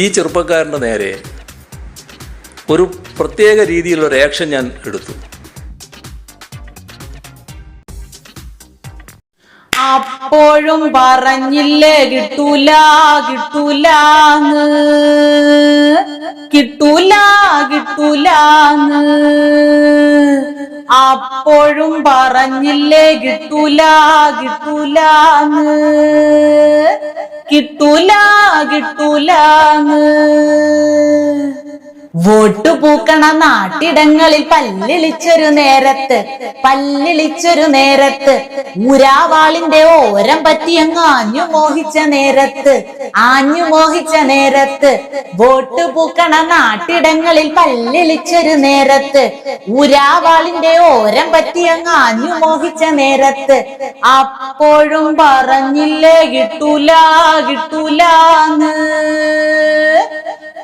ഈ ചെറുപ്പക്കാരന്റെ നേരെ ഒരു പ്രത്യേക രീതിയിലുള്ള ഒരു ആക്ഷൻ ഞാൻ എടുത്തു. അപ്പോഴും പറഞ്ഞില്ലേ കിട്ടൂല കിട്ടൂല കിട്ടൂല കിട്ടൂല അപ്പോഴും പറഞ്ഞില്ലേ കിട്ടൂല കിട്ടൂലാന്ന്. കിട്ടൂല കിട്ടൂലാന്ന്. വോട്ട് പൂക്കണ നാട്ടിടങ്ങളിൽ പല്ലിളിച്ചൊരു നേരത്ത് പല്ലിളിച്ചൊരു നേരത്ത് ഊരാവാളിന്റെ ഓരം പറ്റി അങ്ങ് ആഞ്ഞു മോഹിച്ച നേരത്ത് ആഞ്ഞു മോഹിച്ച നേരത്ത് വോട്ട് പൂക്കണ നാട്ടിടങ്ങളിൽ പല്ലിളിച്ചൊരു നേരത്ത് ഉരാവാളിന്റെ ഓരം പറ്റി അങ്ങ് ആഞ്ഞു മോഹിച്ച നേരത്ത് അപ്പോഴും പറഞ്ഞില്ലേ കിട്ടൂല കിട്ടൂലാന്ന്?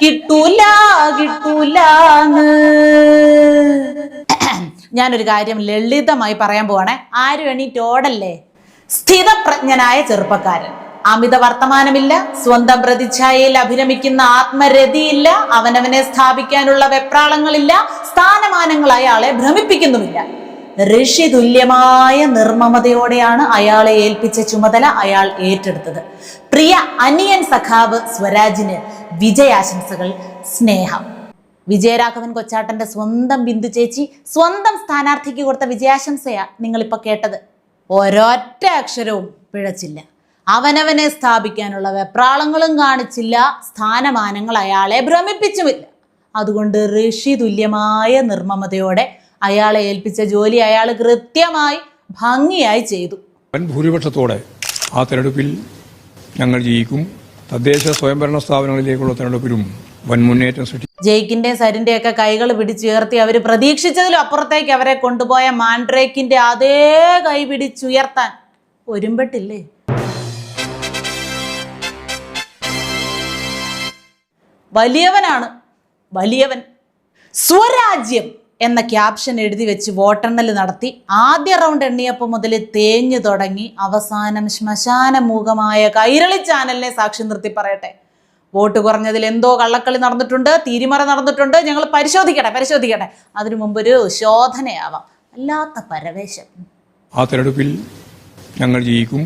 കിട്ടൂല കിട്ടൂലാന്ന്. ഞാനൊരു കാര്യം ലളിതമായി പറയാൻ പോവാണേ. ആരും എണീറ്റോടല്ലേ സ്ഥിതപ്രജ്ഞനായ ചെറുപ്പക്കാരൻ. അമിത വർത്തമാനമില്ല സ്വന്തം പ്രതിച്ഛായയിൽ അഭിരമിക്കുന്ന ആത്മരതിയില്ല അവനവനെ സ്ഥാപിക്കാനുള്ള വെപ്രാളങ്ങളില്ല സ്ഥാനമാനങ്ങളായ ആളെ ഭ്രമിപ്പിക്കുന്നുമില്ല. ഋഷി തുല്യമായ നിർമ്മമതയോടെയാണ് അയാളെ ഏൽപ്പിച്ച ചുമതല അയാൾ ഏറ്റെടുത്തത്. പ്രിയ അനിയൻ സഖാവ് സ്വരാജിന് വിജയാശംസകൾ സ്നേഹം. വിജയരാഘവൻ കൊച്ചാട്ടന്റെ സ്വന്തം ബിന്ദു ചേച്ചി സ്വന്തം സ്ഥാനാർത്ഥിക്ക് കൊടുത്ത വിജയാശംസയാ നിങ്ങളിപ്പോ കേട്ടത്. ഒരൊറ്റ അക്ഷരവും പിഴച്ചില്ല. അവനവനെ സ്ഥാപിക്കാനുള്ള വെപ്രാളങ്ങളും കാണിച്ചില്ല സ്ഥാനമാനങ്ങൾ അയാളെ ഭ്രമിപ്പിച്ചുമില്ല. അതുകൊണ്ട് ഋഷി തുല്യമായ നിർമ്മമതയോടെ അയാളെ ഏൽപ്പിച്ച ജോലി അയാൾ കൃത്യമായി ഭംഗിയായി ചെയ്തു. വൻ ഭൂരിപക്ഷത്തോടെ ആ തെരഞ്ഞെടുപ്പിൽ ഞങ്ങൾ ജയിക്കും. തദ്ദേശ സ്വയംഭരണ സ്ഥാപനങ്ങളിലേക്കുള്ള തെരഞ്ഞെടുപ്പിലും വൻ മുന്നേറ്റം സൃഷ്ടി ജയിക്കിന്റെ സരിന്റെ ഒക്കെ കൈകൾ പിടിച്ചുയർത്തി അവർ പ്രതീക്ഷിച്ചതിലും അപ്പുറത്തേക്ക് അവരെ കൊണ്ടുപോയ മാൻഡ്രേക്കിന്റെ അതേ കൈ പിടിച്ചുയർത്താൻ ഒരുമ്പെട്ടില്ലേ? വലിയവനാണ് വലിയവൻ. സ്വരാജ്യം. എന്ന ക്യാപ്ഷൻ എഴുതി വെച്ച് വോട്ടെണ്ണൽ നടത്തി. ആദ്യ റൗണ്ട് എണ്ണിയപ്പോൾ മുതൽ തേഞ്ഞു തുടങ്ങി. അവസാനം ശ്മശാന മൂകമായ കൈരളി ചാനലിനെ സാക്ഷി നിർത്തി പറയട്ടെ. വോട്ട് കുറഞ്ഞതിൽ എന്തോ കള്ളക്കളി നടന്നിട്ടുണ്ട് തീരുമറ നടന്നിട്ടുണ്ട്. ഞങ്ങൾ പരിശോധിക്കട്ടെ പരിശോധിക്കട്ടെ. അതിനു മുമ്പ് ഒരു ശോധനയാവാം. അല്ലാത്ത പരവേശം. ആ തെരഞ്ഞെടുപ്പിൽ ഞങ്ങൾ ജയിക്കും.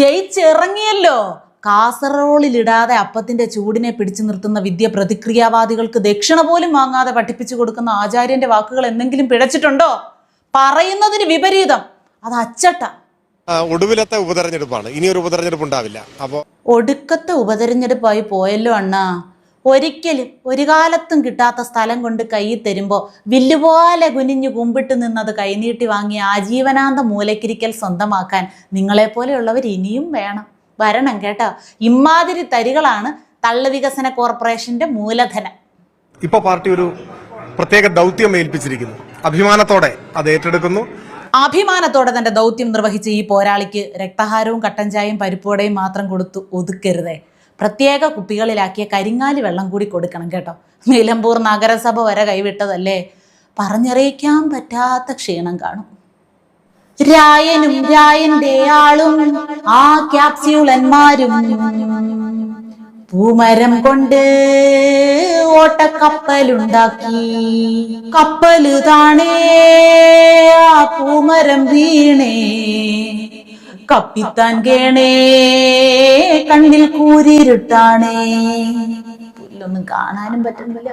ജയിച്ചിറങ്ങിയല്ലോ. കാസറോളിലിടാതെ അപ്പത്തിന്റെ ചൂടിനെ പിടിച്ചു നിർത്തുന്ന വിദ്യ പ്രതിക്രിയാവാദികൾക്ക് ദക്ഷിണ പോലും വാങ്ങാതെ പഠിപ്പിച്ചു കൊടുക്കുന്ന ആചാര്യന്റെ വാക്കുകൾ എന്തെങ്കിലും പിഴച്ചിട്ടുണ്ടോ? പറയുന്നതിന് വിപരീതം. അത് അച്ചട്ട. ഒടുവിലത്തെ ഉപതെരഞ്ഞെടുപ്പാണ്. ഇനി ഒരു ഉപതെരഞ്ഞെടുപ്പ് ഉണ്ടാവില്ല. അപ്പോൾ ഒടുക്കത്തെ ഉപതെരഞ്ഞെടുപ്പായി പോയല്ലോ അണ്ണാ. ഒരിക്കലും ഒരു കാലത്തും കിട്ടാത്ത സ്ഥലം കൊണ്ട് കൈ തരുമ്പോൾ വില്ലുപോലെ കുനിഞ്ഞു കുമ്പിട്ട് നിന്നത് കൈനീട്ടി വാങ്ങി ആജീവനാന്ത മൂലക്കിരിക്കൽ സ്വന്തമാക്കാൻ നിങ്ങളെ പോലെയുള്ളവർ ഇനിയും വേണം. വരണം കേട്ടോ. ഇമാതിരി തരികളാണ് തള്ള വികസന കോർപ്പറേഷന്റെ മൂലധനം. ഇപ്പൊ പാർട്ടി ഒരു പ്രത്യേക ദൗത്യം ഏൽപ്പിച്ചിരിക്കുന്നു. അഭിമാനത്തോടെ അത് ഏറ്റെടുക്കുന്നു. അഭിമാനത്തോടെ തന്റെ ദൗത്യം നിർവഹിച്ച ഈ പോരാളിക്ക് രക്തഹാരവും കട്ടൻ ചായയും പരിപ്പോടയും മാത്രം കൊടുത്തു ഒതുക്കരുതേ. പ്രത്യേക കുപ്പികളിലാക്കിയ കരിങ്ങാലി വെള്ളം കൂടി കൊടുക്കണം കേട്ടോ. നിലമ്പൂർ നഗരസഭ വരെ കൈവിട്ടതല്ലേ? പറഞ്ഞറിയിക്കാൻ പറ്റാത്ത ക്ഷീണം കാണും. രായനും രായന്റെ ആളും ആ ക്യാപ്സ്യൂളന്മാരും പൂമരം കൊണ്ട് ഓട്ടക്കപ്പലുണ്ടാക്കി. കപ്പൽ താണേ ആ പൂമരം വീണേ. കപ്പിത്താൻ കേണേ കണ്ണിൽ കൂരിരുട്ടാണേ. പുല്ലൊന്നും കാണാനും പറ്റുന്നില്ല.